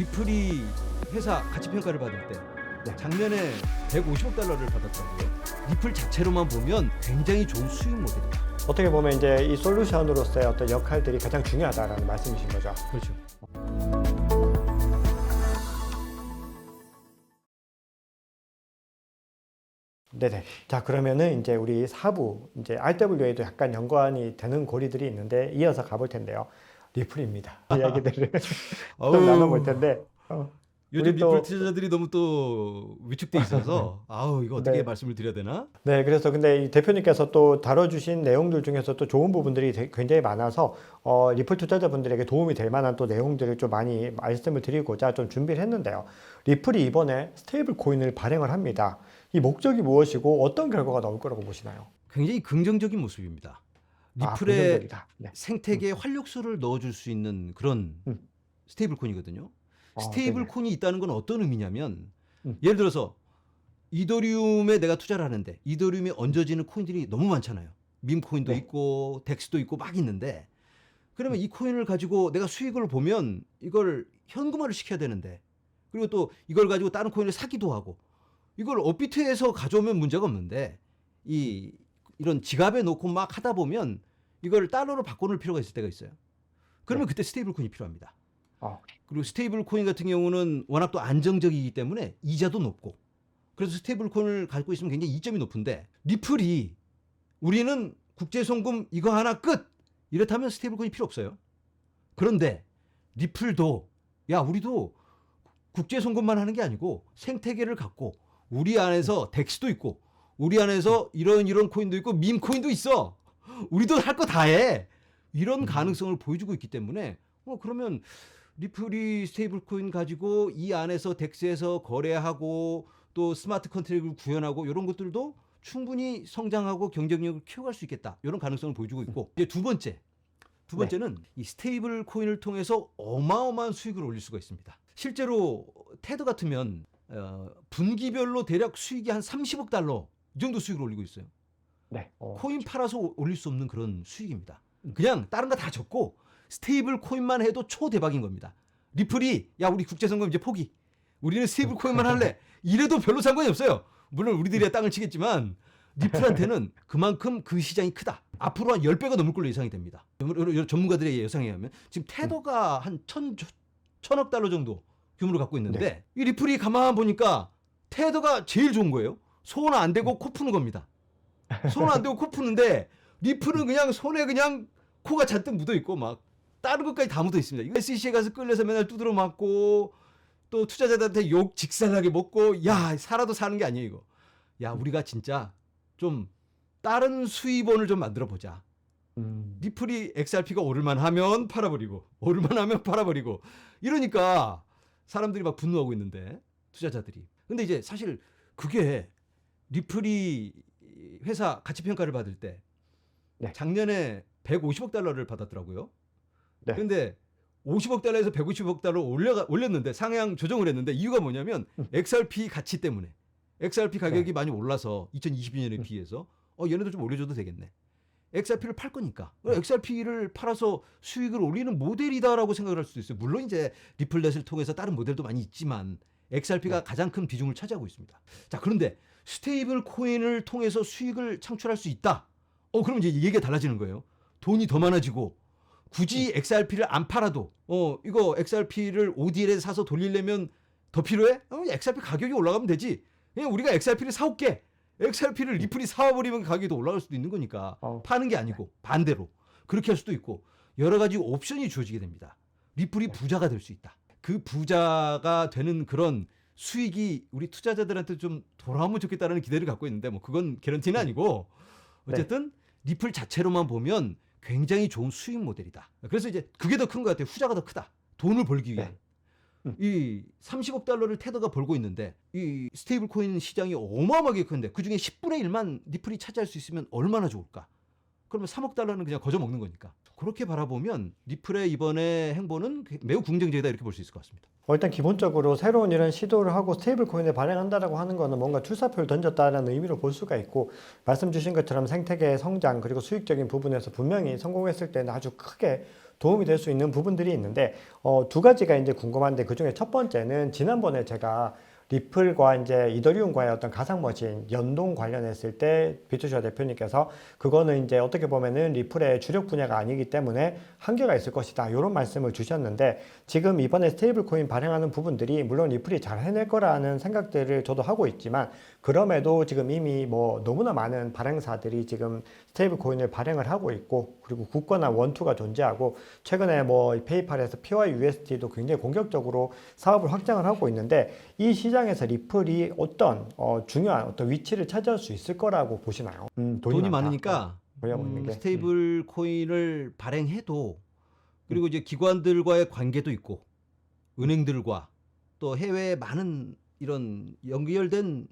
리플이 회사 가치 평가를 받을 때 네. 작년에 150억 달러를 받았다고요. 리플 자체로만 보면 굉장히 좋은 수익 모델이다. 어떻게 보면 이제 이 솔루션으로서의 어떤 역할들이 가장 중요하다라는 말씀이신 거죠. 그렇죠. 네네. 자 그러면은 이제 우리 사부 이제 RWA도 약간 연관이 되는 고리들이 있는데 이어서 가볼 텐데요. 리플입니다. 이야기들을 좀 나눠볼 텐데. 어, 요즘 리플 투자자들이 너무 또 위축돼 있어서 아우 이거 어떻게 네. 말씀을 드려야 되나? 네, 그래서 근데 이 대표님께서 또 다뤄주신 내용들 중에서 또 좋은 부분들이 되- 굉장히 많아서 어, 리플 투자자분들에게 도움이 될 만한 또 내용들을 좀 많이 말씀을 드리고자 좀 준비를 했는데요. 리플이 이번에 스테이블 코인을 발행을 합니다. 이 목적이 무엇이고 어떤 결과가 나올 거라고 보시나요? 굉장히 긍정적인 모습입니다. 아, 리플의 긍정적이다. 네. 생태계에 활력소를 넣어줄 수 있는 그런 음. 스테이블 코인이거든요. 아, 스테이블 네네. 코인이 있다는 건 어떤 의미냐면 음. 예를 들어서 이더리움에 내가 투자를 하는데 이더리움에 얹어지는 코인들이 너무 많잖아요. 밈 코인도 네. 있고 덱스도 있고 막 있는데 그러면 이 코인을 가지고 내가 수익을 보면 이걸 현금화를 시켜야 되는데 그리고 또 이걸 가지고 다른 코인을 사기도 하고 이걸 업비트에서 가져오면 문제가 없는데 이 이런 지갑에 놓고 막 하다 보면 이걸 달러로 바꿔놓을 필요가 있을 때가 있어요. 그러면 그때 스테이블 코인이 필요합니다. 아. 그리고 스테이블 코인 같은 경우는 워낙 또 안정적이기 때문에 이자도 높고 그래서 스테이블 코인을 갖고 있으면 굉장히 이점이 높은데 리플이 우리는 국제 송금 이거 하나 끝 이렇다면 스테이블 코인이 필요 없어요. 그런데 리플도 야 우리도 국제 송금만 하는 게 아니고 생태계를 갖고 우리 안에서 덱스도 있고 우리 안에서 이런 이런 코인도 있고 밈 코인도 있어. 우리도 할 거 다 해. 이런 음. 가능성을 보여주고 있기 때문에 어 그러면 리플이 스테이블 코인 가지고 이 안에서 덱스에서 거래하고 또 스마트 컨트랙을 구현하고 이런 것들도 충분히 성장하고 경쟁력을 키워갈 수 있겠다. 이런 가능성을 보여주고 있고 이제 두 번째 두 네. 번째는 이 스테이블 코인을 통해서 어마어마한 수익을 올릴 수가 있습니다. 실제로 테드 같으면 어, 분기별로 대략 수익이 한 30억 달러 이 정도 수익을 올리고 있어요. 네. 어, 코인 팔아서 오- 올릴 수 없는 그런 수익입니다. 그냥 다른 거다 적고 스테이블 코인만 해도 초대박인 겁니다. 리플이 야 우리 국제선거 이제 포기. 우리는 스테이블 코인만 할래. 이래도 별로 상관이 없어요. 물론 우리들이 땅을 치겠지만 리플한테는 그만큼 그 시장이 크다. 앞으로 한 10배가 넘을 걸로 예상이 됩니다. 전문가들의 예상에 의하면 지금 테더가 한 천, 천억 달러 정도 규모를 갖고 있는데 이 리플이 가만 보니까 테더가 제일 좋은 거예요. 손 안 대고 코 푸는 겁니다. 손 안 대고 코 푸는데 리플은 그냥 손에 그냥 코가 잔뜩 묻어 있고 막 다른 것까지 다 묻어 있습니다. 이거 SEC에 가서 끌려서 맨날 두드러 맞고 또 투자자들한테 욕 직살나게 먹고 야 살아도 사는 게 아니에요 이거. 야 우리가 진짜 좀 다른 수입원을 좀 만들어 보자. 음, 리플이 XRP가 오를만 하면 팔아버리고 오를만 하면 팔아버리고 이러니까 사람들이 막 분노하고 있는데 투자자들이 근데 이제 사실 그게 리플이 회사 가치 평가를 받을 때 네. 작년에 150억 달러를 받았더라고요. 네. 근데 50억 달러에서 150억 달러 올려 올렸는데 상향 조정을 했는데 이유가 뭐냐면 음. XRP 가치 때문에 XRP 가격이 네. 많이 올라서 2022년에 음. 비해서 어 얘네도 좀 올려줘도 되겠네. XRP를 팔 거니까 네. XRP를 팔아서 수익을 올리는 모델이다라고 생각을 할 수도 있어요. 물론 이제 리플렛을 통해서 다른 모델도 많이 있지만 XRP가 네. 가장 큰 비중을 차지하고 있습니다. 자 그런데 스테이블 코인을 통해서 수익을 창출할 수 있다. 어 그럼 이제 얘기가 달라지는 거예요. 돈이 더 많아지고 굳이 XRP를 안 팔아도 어 이거 XRP를 ODL에 사서 돌리려면 더 필요해? 어, XRP 가격이 올라가면 되지. 그냥 우리가 XRP를 사올게. XRP를 리플이 사와버리면 가격이 더 올라갈 수도 있는 거니까 어, 파는 게 아니고 반대로 그렇게 할 수도 있고 여러 가지 옵션이 주어지게 됩니다. 리플이 부자가 될 수 있다. 그 부자가 되는 그런 수익이 우리 투자자들한테 좀 돌아오면 좋겠다는 기대를 갖고 있는데 뭐 그건 개런티는 아니고 어쨌든 리플 자체로만 보면 굉장히 좋은 수익 모델이다. 그래서 이제 그게 더 큰 것 같아요. 후자가 더 크다. 돈을 벌기 위해. 네. 음. 이 30억 달러를 테더가 벌고 있는데 이 스테이블 코인 시장이 어마어마하게 큰데 그중에 10분의 1만 리플이 차지할 수 있으면 얼마나 좋을까? 그러면 3억 달러는 그냥 거저 먹는 거니까. 그렇게 바라보면 리플의 이번에 행보는 매우 긍정적이다 이렇게 볼 수 있을 것 같습니다. 어, 일단 기본적으로 새로운 이런 시도를 하고 스테이블 코인을 발행한다라고 하는 거는 뭔가 출사표를 던졌다라는 의미로 볼 수가 있고 말씀 주신 것처럼 생태계의 성장 그리고 수익적인 부분에서 분명히 성공했을 때는 아주 크게 도움이 될 수 있는 부분들이 있는데 어, 두 가지가 이제 궁금한데 그 중에 첫 번째는 지난번에 제가 리플과 이제 이더리움과의 어떤 가상 머신 연동 관련했을 때 비투쇼 대표님께서 그거는 이제 어떻게 보면은 리플의 주력 분야가 아니기 때문에 한계가 있을 것이다. 이런 말씀을 주셨는데 지금 이번에 스테이블 코인 발행하는 부분들이 물론 리플이 잘 해낼 거라는 생각들을 저도 하고 있지만 그럼에도 지금 이미 뭐 너무나 많은 발행사들이 지금 스테이블 코인을 발행을 하고 있고 그리고 굳건한 원투가 존재하고 최근에 뭐 페이팔에서 PYUSD도 굉장히 공격적으로 사업을 확장을 하고 있는데 이 시장에서 리플이 어떤 어, 중요한 어떤 위치를 차지할 수 있을 거라고 보시나요? 음, 돈이, 많다. 많으니까 있는 음, 게. 스테이블 코인을 발행해도 그리고 이제 기관들과의 관계도 있고 은행들과 또 해외에 많은 이런 연결된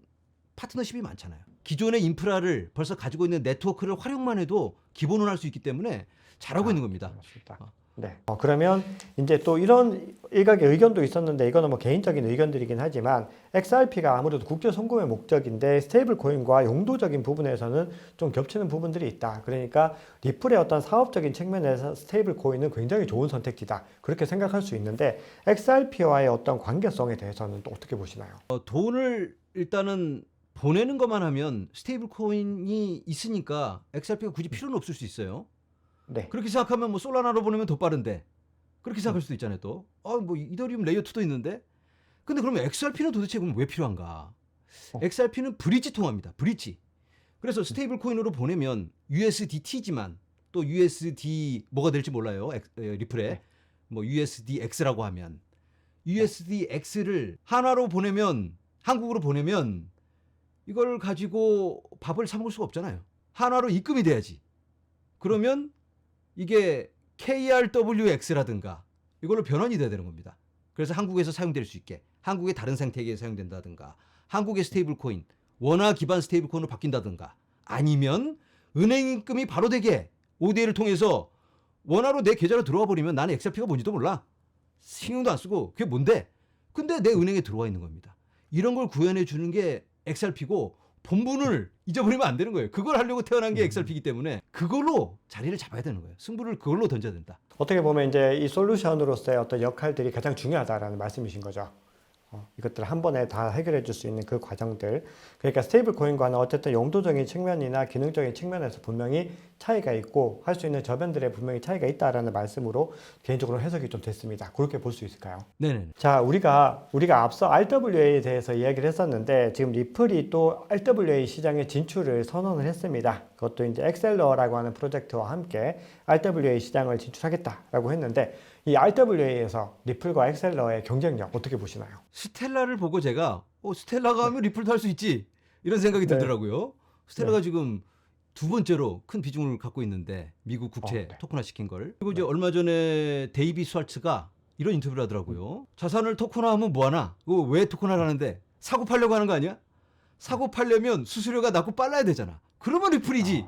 파트너십이 많잖아요. 기존의 인프라를 벌써 가지고 있는 네트워크를 활용만 해도 기본은 할수 있기 때문에 잘하고 아, 있는 겁니다. 맞습니다. 어. 네. 어, 그러면 이제 또 이런 일각의 의견도 있었는데 이거는 뭐 개인적인 의견들이긴 하지만 XRP가 아무래도 국제 송금의 목적인데 스테이블 코인과 용도적인 부분에서는 좀 겹치는 부분들이 있다. 그러니까 리플의 어떤 사업적인 측면에서 스테이블 코인은 굉장히 좋은 선택지다. 그렇게 생각할 수 있는데 XRP와의 어떤 관계성에 대해서는 또 어떻게 보시나요? 어, 돈을 일단은 보내는 것만 하면 스테이블 코인이 있으니까 XRP가 굳이 필요는 없을 수 있어요. 네. 그렇게 생각하면 뭐 솔라나로 보내면 더 빠른데 그렇게 생각할 수도 있잖아요 또. 아 뭐 이더리움 레이어 2도 있는데. 근데 그러면 XRP는 도대체 그럼 왜 필요한가? 어. XRP는 브릿지 통합니다. 브릿지. 그래서 스테이블 코인으로 보내면 USDT지만 또 USD 뭐가 될지 몰라요. 리플에 네. 뭐 USDX라고 하면 USDX를 한화로 보내면 한국으로 보내면 이걸 가지고 밥을 사 먹을 수가 없잖아요. 한화로 입금이 돼야지. 그러면 이게 KRWX라든가 이걸로 변환이 돼야 되는 겁니다. 그래서 한국에서 사용될 수 있게 한국의 다른 생태계에 사용된다든가 한국의 스테이블 코인 원화 기반 스테이블 코인으로 바뀐다든가 아니면 은행 입금이 바로 되게 ODA를 통해서 원화로 내 계좌로 들어와 버리면 나는 XRP가 뭔지도 몰라. 신경도 안 쓰고 그게 뭔데? 근데 내 은행에 들어와 있는 겁니다. 이런 걸 구현해 주는 게 XRP고 본분을 잊어버리면 안 되는 거예요. 그걸 하려고 태어난 게 XRP이기 때문에 그걸로 자리를 잡아야 되는 거예요. 승부를 그걸로 던져야 된다. 어떻게 보면 이제 이 솔루션으로서의 어떤 역할들이 가장 중요하다라는 말씀이신 거죠. 어, 이것들을 한 번에 다 해결해 줄 수 있는 그 과정들. 그러니까 스테이블 코인과는 어쨌든 용도적인 측면이나 기능적인 측면에서 분명히 차이가 있고 할 수 있는 저변들에 분명히 차이가 있다라는 말씀으로 개인적으로 해석이 좀 됐습니다. 그렇게 볼 수 있을까요? 네네. 자, 우리가 우리가 앞서 RWA에 대해서 이야기를 했었는데 지금 리플이 또 RWA 시장에 진출을 선언을 했습니다. 그것도 이제 엑셀러라고 하는 프로젝트와 함께 RWA 시장을 진출하겠다라고 했는데 이 RWA에서 리플과 엑셀러의 경쟁력 어떻게 보시나요? 스텔라를 보고 제가 어, 스텔라가 하면 리플도 할 수 있지 이런 생각이 네. 들더라고요. 스텔라가 지금 두 번째로 큰 비중을 갖고 있는데 미국 국채 어, 네. 토큰화 시킨 걸. 그리고 이제 얼마 전에 데이비 스왈츠가 이런 인터뷰를 하더라고요. 자산을 토큰화하면 뭐하나? 그거 왜 토큰화를 하는데 사고 팔려고 하는 거 아니야? 사고 팔려면 수수료가 낮고 빨라야 되잖아. 그러면 리플이지.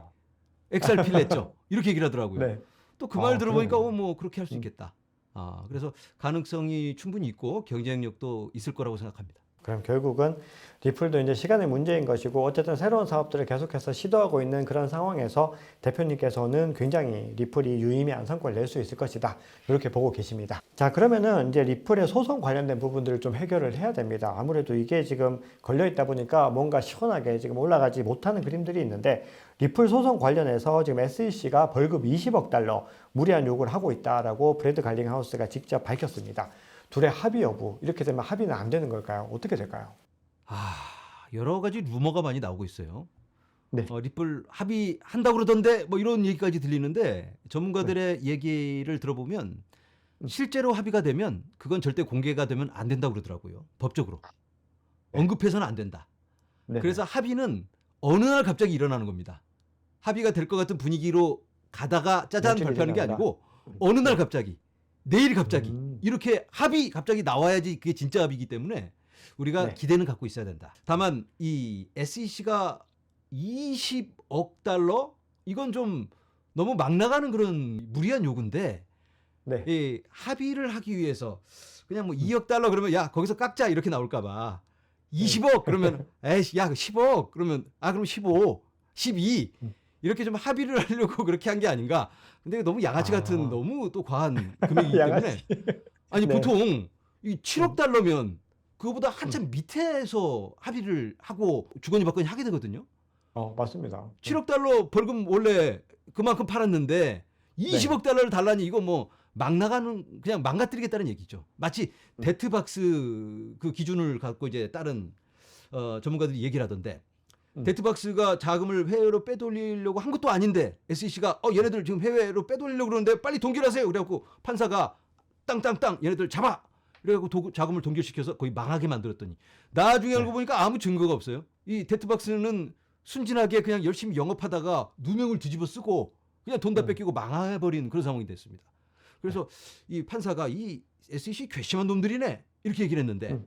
XRP 냈죠. 이렇게 얘기를 하더라고요. 네. 또그말 아, 들어보니까. 어, 뭐 그렇게 할 수 있겠다. 아, 그래서 가능성이 충분히 있고 경쟁력도 있을 거라고 생각합니다. 그럼 결국은 리플도 이제 시간의 문제인 것이고 어쨌든 새로운 사업들을 계속해서 시도하고 있는 그런 상황에서 대표님께서는 굉장히 리플이 유의미한 성과를 낼 수 있을 것이다 이렇게 보고 계십니다. 자 그러면은 이제 리플의 소송 관련된 부분들을 좀 해결을 해야 됩니다. 아무래도 이게 지금 걸려 있다 보니까 뭔가 시원하게 지금 올라가지 못하는 그림들이 있는데 리플 소송 관련해서 지금 SEC가 벌금 20억 달러 무리한 요구를 하고 있다라고 브래드 갈링하우스가 직접 밝혔습니다. 둘의 합의 여부 이렇게 되면 합의는 안 되는 걸까요? 어떻게 될까요? 아, 여러 가지 루머가 많이 나오고 있어요. 네. 어, 리플 합의한다고 그러던데 뭐 이런 얘기까지 들리는데 전문가들의 네. 얘기를 들어보면 음. 실제로 합의가 되면 그건 절대 공개가 되면 안 된다고 그러더라고요. 법적으로. 네. 언급해서는 안 된다. 네. 그래서 합의는 어느 날 갑자기 일어나는 겁니다. 합의가 될 것 같은 분위기로 가다가 짜잔 며칠이 발표하는 게 지나가다. 아니고 어느 날 갑자기 내일 갑자기 음. 이렇게 합의 갑자기 나와야지 그게 진짜 합의이기 때문에 우리가 네. 기대는 갖고 있어야 된다. 다만 이 SEC가 20억 달러 이건 좀 너무 막 나가는 그런 무리한 요구인데 네. 이 합의를 하기 위해서 그냥 뭐 2억 달러 그러면 야 거기서 깎자 이렇게 나올까봐 20억 그러면 에이씨 야 10억 그러면 아 그럼 15, 12 음. 이렇게 좀 합의를 하려고 그렇게 한 게 아닌가. 근데 너무 양아치 같은 아. 너무 또 과한 금액이기 때문에 양아치. 아니 네. 음. 보통 이 7억 달러면 그거보다 한참 밑에서 합의를 하고 주거니 받거니 하게 되거든요. 어, 맞습니다. 7억 달러 벌금 원래 그만큼 팔았는데 20억 달러를 달라니 이거 뭐 막 나가는 그냥 망가뜨리겠다는 얘기죠. 마치 음. 데트박스 그 기준을 갖고 이제 다른 어, 전문가들이 얘기를 하던데 음. 데트박스가 자금을 해외로 빼돌리려고 한 것도 아닌데 SEC가 어 얘네들 지금 해외로 빼돌리려고 그러는데 빨리 동결하세요. 그래갖고 판사가 땅땅땅 얘네들 잡아. 그래갖고 도- 자금을 동결시켜서 거의 망하게 만들었더니 나중에 알고 네. 보니까 아무 증거가 없어요. 이 데트박스는 순진하게 그냥 열심히 영업하다가 누명을 뒤집어 쓰고 그냥 돈다 음. 뺏기고 망해버린 그런 상황이 됐습니다. 그래서 이 판사가 이 SEC 괘씸한 놈들이네 이렇게 얘기를 했는데 음.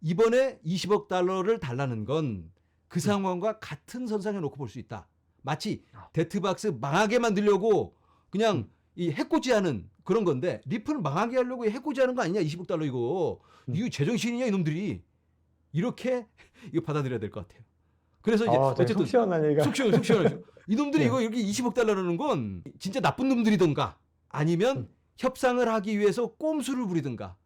이번에 20억 달러를 달라는 건 음. 그 상황과 같은 선상에 놓고 볼 수 있다. 마치 아. 데트박스 망하게 만들려고 그냥 음. 이 해코지 하는 그런 건데 리플 망하게 하려고 해코지 하는 거 아니냐 20억 달러 이거 음. 이거 제정신이냐 이놈들이 이렇게 이거 받아들여야 될 것 같아요. 그래서 이제 아, 어쨌든 속 시원한 얘기가. 속 시원 속 시원하죠. 이놈들이 네. 이거 이렇게 20억 달러라는 건 진짜 나쁜 놈들이던가 아니면 음. 협상을 하기 위해서 꼼수를 부리든가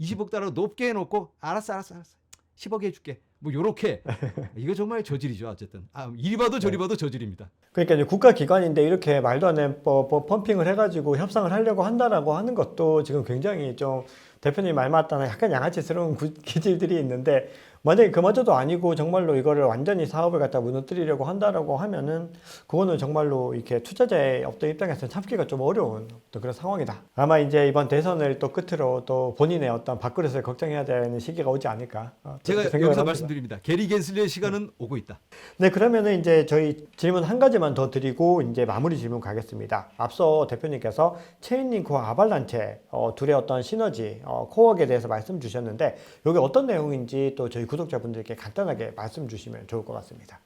20억 달러 높게 해놓고 알았어 알았어 알았어 10억 해줄게 뭐 요렇게 이거 정말 저질이죠 어쨌든 아 이리 봐도 저리 네. 봐도 저질입니다. 그러니까 이제 국가기관인데 이렇게 말도 안 되는 뭐, 뭐 펌핑을 해가지고 협상을 하려고 한다라고 하는 것도 지금 굉장히 좀 대표님 말 맞다나 약간 양아치스러운 구- 기질들이 있는데 만약에 그마저도 아니고 정말로 이거를 완전히 사업을 갖다 무너뜨리려고 한다라고 하면은 그거는 정말로 이렇게 투자자의 어떤 입장에서는 참기가 좀 어려운 어떤 그런 상황이다. 아마 이제 이번 대선을 또 끝으로 또 본인의 어떤 밥그릇을 걱정해야 되는 시기가 오지 않을까. 어, 제가 여기서 합니다. 말씀드립니다. 게리 겐슬리의 시간은 오고 있다. 네, 그러면은 이제 저희 질문 한 가지만 더 드리고 이제 마무리 질문 가겠습니다. 앞서 대표님께서 체인링크와 아발란체 어, 둘의 어떤 시너지, 어, 코어에 대해서 말씀 주셨는데 이게 어떤 내용인지 또 저희 구독자분들께 간단하게 말씀 주시면 좋을 것 같습니다.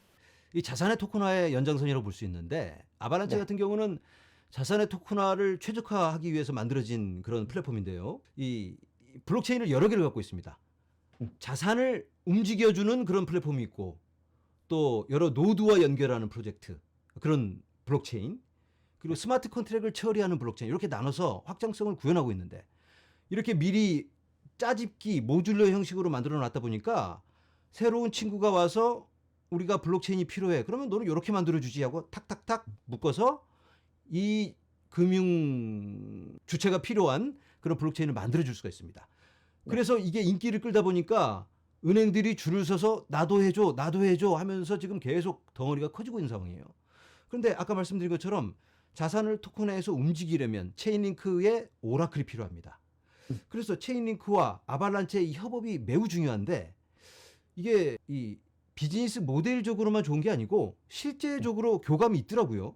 이 자산의 토큰화의 연장선이라고 볼 수 있는데 아바란체 네. 같은 경우는 자산의 토큰화를 최적화하기 위해서 만들어진 그런 플랫폼인데요. 이 블록체인을 여러 개를 갖고 있습니다. 음. 자산을 움직여주는 그런 플랫폼이 있고 또 여러 노드와 연결하는 프로젝트 그런 블록체인 그리고 스마트 컨트랙을 처리하는 블록체인 이렇게 나눠서 확장성을 구현하고 있는데 이렇게 미리 짜집기 모듈러 형식으로 만들어 놨다 보니까 새로운 친구가 와서 우리가 블록체인이 필요해. 그러면 너는 이렇게 만들어 주지 하고 탁탁탁 묶어서 이 금융 주체가 필요한 그런 블록체인을 만들어 줄 수가 있습니다. 그래서 이게 인기를 끌다 보니까 은행들이 줄을 서서 나도 해줘, 나도 해줘 하면서 지금 계속 덩어리가 커지고 있는 상황이에요. 그런데 아까 말씀드린 것처럼 자산을 토큰화해서 움직이려면 체인링크의 오라클이 필요합니다. 그래서 체인링크와 아발란체의 이 협업이 매우 중요한데 이게 이 비즈니스 모델적으로만 좋은 게 아니고 실제적으로 교감이 있더라고요.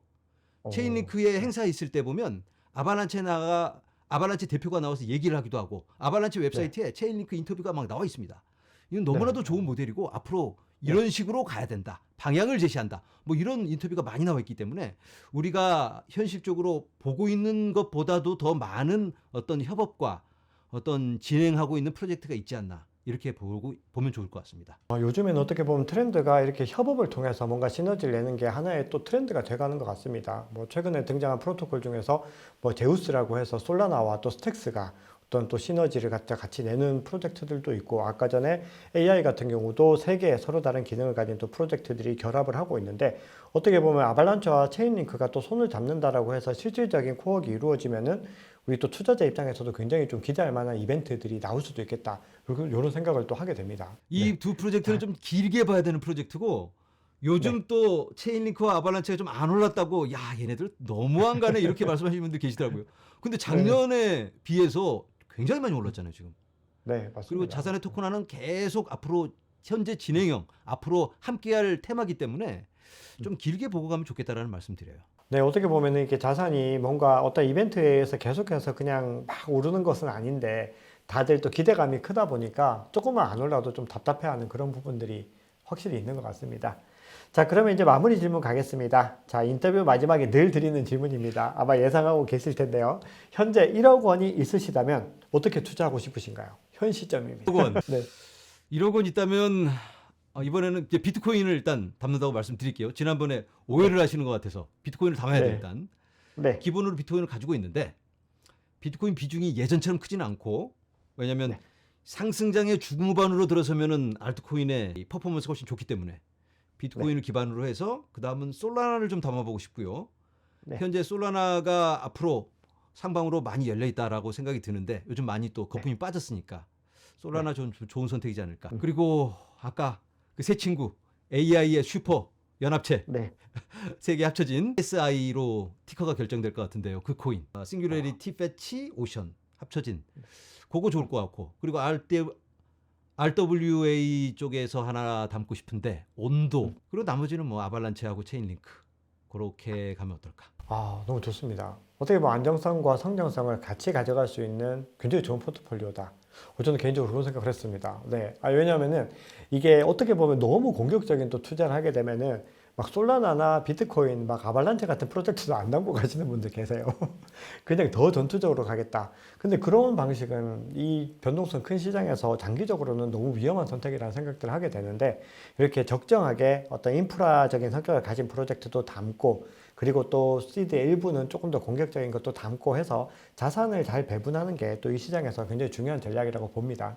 어, 체인링크의 행사에 있을 때 보면 아발란체 나가 아발란체 대표가 나와서 얘기를 하기도 하고 아발란체 웹사이트에 체인링크 인터뷰가 막 나와 있습니다. 이건 너무나도 네. 좋은 모델이고 앞으로 이런 식으로 가야 된다. 방향을 제시한다. 뭐 이런 인터뷰가 많이 나와 있기 때문에 우리가 현실적으로 보고 있는 것보다도 더 많은 어떤 협업과 어떤 진행하고 있는 프로젝트가 있지 않나 이렇게 보고 보면 좋을 것 같습니다. 어, 요즘에는 어떻게 보면 트렌드가 이렇게 협업을 통해서 뭔가 시너지를 내는 게 하나의 또 트렌드가 돼가는 것 같습니다. 뭐 최근에 등장한 프로토콜 중에서 뭐 제우스라고 해서 솔라나와 또 스택스가 어떤 또 시너지를 갖다 같이 내는 프로젝트들도 있고 아까 전에 AI 같은 경우도 세 개의 서로 다른 기능을 가진 또 프로젝트들이 결합을 하고 있는데 어떻게 보면 아발란체와 체인링크가 또 손을 잡는다라고 해서 실질적인 코어가 이루어지면은 우리 또 투자자 입장에서도 굉장히 좀 기대할 만한 이벤트들이 나올 수도 있겠다. 이런 생각을 또 하게 됩니다. 이 네. 두 프로젝트는 좀 길게 봐야 되는 프로젝트고 요즘 또 체인링크와 아발란체가 좀 안 올랐다고 야 얘네들 너무한 가네 이렇게 말씀하시는 분들 계시더라고요. 근데 작년에 비해서 굉장히 많이 올랐잖아요 지금. 네, 맞습니다. 그리고 자산의 토큰화는 계속 앞으로 현재 진행형 앞으로 함께할 테마기 때문에 좀 길게 보고 가면 좋겠다라는 말씀드려요. 네, 어떻게 보면 이렇게 자산이 뭔가 어떤 이벤트에 의해서 계속해서 그냥 막 오르는 것은 아닌데 다들 또 기대감이 크다 보니까 조금만 안 올라도 좀 답답해하는 그런 부분들이 확실히 있는 것 같습니다. 자, 그러면 이제 마무리 질문 가겠습니다. 자, 인터뷰 마지막에 늘 드리는 질문입니다. 아마 예상하고 계실 텐데요. 현재 1억 원이 있으시다면 어떻게 투자하고 싶으신가요? 현 시점입니다. 1억 원. 네. 1억 원 있다면 아, 이번에는 이제 비트코인을 일단 담는다고 말씀드릴게요. 지난번에 오해를 하시는 것 같아서 비트코인을 담아야 돼 네. 일단. 네. 기본으로 비트코인을 가지고 있는데 비트코인 비중이 예전처럼 크지는 않고 왜냐하면 네. 상승장의 중후반으로 들어서면은 알트코인의 이 퍼포먼스가 훨씬 좋기 때문에 비트코인을 기반으로 해서 그 다음은 솔라나를 좀 담아보고 싶고요. 네. 현재 솔라나가 앞으로 상방으로 많이 열려 있다라고 생각이 드는데 요즘 많이 또 거품이 네. 빠졌으니까 솔라나 좀 좋은 선택이지 않을까. 음. 그리고 아까 그 새 친구 AI의 슈퍼 연합체 네. 세개 합쳐진 SI로 티커가 결정될 것 같은데요. 그 코인. 아, 싱귤레리티 패치 오션 합쳐진. 그거 좋을 것 같고. 그리고 RD, RWA 쪽에서 하나 담고 싶은데 온도. 그리고 나머지는 뭐 아발란체하고 체인링크. 그렇게 가면 어떨까? 아, 너무 좋습니다. 어떻게 보면 안정성과 성장성을 같이 가져갈 수 있는 굉장히 좋은 포트폴리오다. 어, 저는 개인적으로 그런 생각을 했습니다. 네. 아, 왜냐하면은 이게 어떻게 보면 너무 공격적인 또 투자를 하게 되면은 막 솔라나나 비트코인, 막 아발란체 같은 프로젝트도 안 담고 가시는 분들 계세요. 그냥 더 전투적으로 가겠다. 근데 그런 방식은 이 변동성 큰 시장에서 장기적으로는 너무 위험한 선택이라는 생각들을 하게 되는데 이렇게 적정하게 어떤 인프라적인 성격을 가진 프로젝트도 담고 그리고 또 시드의 일부는 조금 더 공격적인 것도 담고 해서 자산을 잘 배분하는 게 또 이 시장에서 굉장히 중요한 전략이라고 봅니다.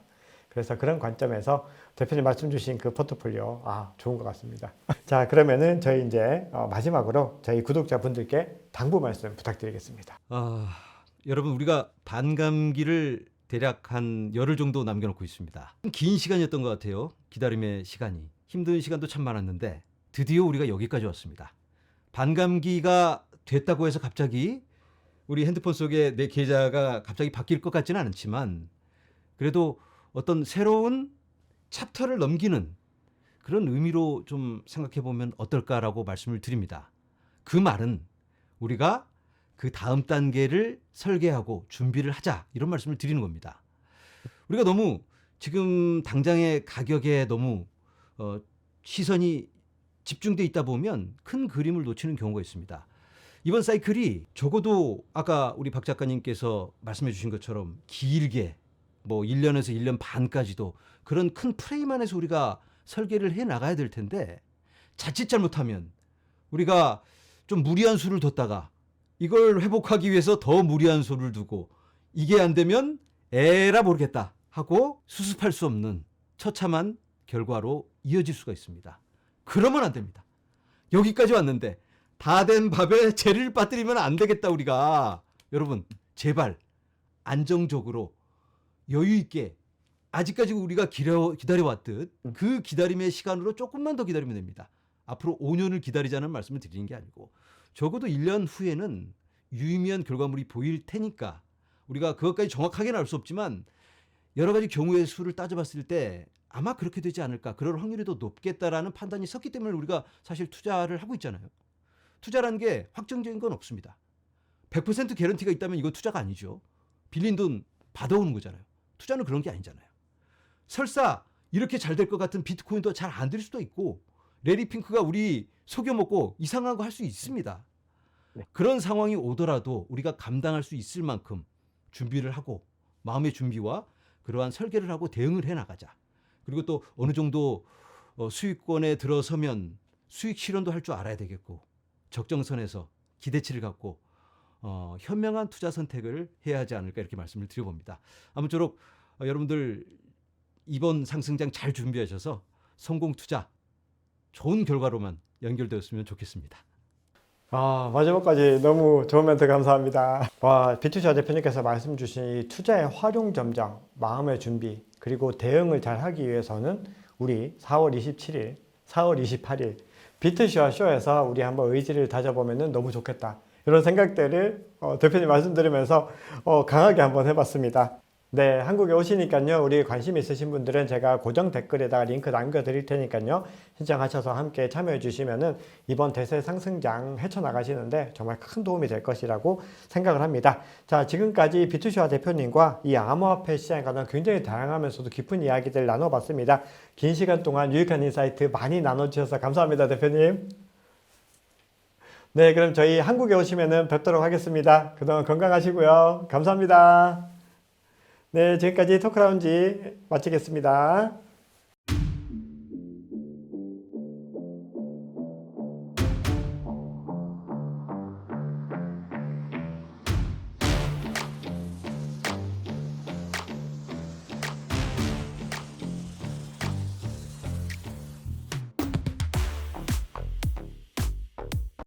그래서 그런 관점에서 대표님 말씀 주신 그 포트폴리오 아 좋은 것 같습니다. 자 그러면은 저희 이제 어, 마지막으로 저희 구독자분들께 당부 말씀 부탁드리겠습니다. 아, 여러분 우리가 반감기를 대략 한 열흘 정도 남겨놓고 있습니다. 긴 시간이었던 것 같아요. 기다림의 시간이 힘든 시간도 참 많았는데 드디어 우리가 여기까지 왔습니다. 반감기가 됐다고 해서 갑자기 우리 핸드폰 속에 내 계좌가 갑자기 바뀔 것 같지는 않지만 그래도 어떤 새로운 챕터를 넘기는 그런 의미로 좀 생각해 보면 어떨까라고 말씀을 드립니다. 그 말은 우리가 그 다음 단계를 설계하고 준비를 하자 이런 말씀을 드리는 겁니다. 우리가 너무 지금 당장의 가격에 너무 어, 시선이 집중돼 있다 보면 큰 그림을 놓치는 경우가 있습니다. 이번 사이클이 적어도 아까 우리 박 작가님께서 말씀해 주신 것처럼 길게 뭐 1년에서 1년 반까지도 그런 큰 프레임 안에서 우리가 설계를 해 나가야 될 텐데 자칫 잘못하면 우리가 좀 무리한 수를 뒀다가 이걸 회복하기 위해서 더 무리한 수를 두고 이게 안 되면 에라 모르겠다 하고 수습할 수 없는 처참한 결과로 이어질 수가 있습니다. 그러면 안 됩니다. 여기까지 왔는데 다 된 밥에 재를 빠뜨리면 안 되겠다 우리가 여러분 제발 안정적으로 여유 있게 아직까지 우리가 기다려, 기다려왔듯 그 기다림의 시간으로 조금만 더 기다리면 됩니다. 앞으로 5년을 기다리자는 말씀을 드리는 게 아니고 적어도 1년 후에는 유의미한 결과물이 보일 테니까 우리가 그것까지 정확하게는 알 수 없지만 여러 가지 경우의 수를 따져봤을 때 아마 그렇게 되지 않을까 그럴 확률이 더 높겠다라는 판단이 섰기 때문에 우리가 사실 투자를 하고 있잖아요. 투자라는 게 확정적인 건 없습니다. 100% 개런티가 있다면 이거 투자가 아니죠. 빌린 돈 받아오는 거잖아요. 투자는 그런 게 아니잖아요. 설사 이렇게 잘 될 것 같은 비트코인도 잘 안 될 수도 있고 레리 핑크가 우리 속여먹고 이상한 거 할 수 있습니다. 네. 그런 상황이 오더라도 우리가 감당할 수 있을 만큼 준비를 하고 마음의 준비와 그러한 설계를 하고 대응을 해 나가자. 그리고 또 어느 정도 어, 수익권에 들어서면 수익 실현도 할 줄 알아야 되겠고 적정선에서 기대치를 갖고 어, 현명한 투자 선택을 해야 하지 않을까 이렇게 말씀을 드려봅니다. 아무쪼록 어, 여러분들 이번 상승장 잘 준비하셔서 성공 투자 좋은 결과로만 연결되었으면 좋겠습니다. 아, 마지막까지 너무 좋은 멘트 감사합니다. 와, 비투자 대표님께서 말씀 주신 이 투자의 활용 점정, 마음의 준비, 그리고 대응을 잘 하기 위해서는 우리 4월 27일, 4월 28일 비트쇼와 쇼에서 우리 한번 의지를 다져보면 너무 좋겠다. 이런 생각들을 어, 대표님 말씀 들으면서 어, 강하게 한번 해봤습니다. 네, 한국에 오시니까요. 우리 관심 있으신 분들은 제가 고정 댓글에다가 링크 남겨드릴 테니까요. 신청하셔서 함께 참여해 주시면은 이번 대세 상승장 헤쳐나가시는데 정말 큰 도움이 될 것이라고 생각을 합니다. 자, 지금까지 비투시와 대표님과 이 암호화폐 시장에 관한 굉장히 다양하면서도 깊은 이야기들 나눠봤습니다. 긴 시간 동안 유익한 인사이트 많이 나눠주셔서 감사합니다, 대표님. 네, 그럼 저희 한국에 오시면은 뵙도록 하겠습니다. 그동안 건강하시고요. 감사합니다. 네, 지금까지 토크라운지 마치겠습니다.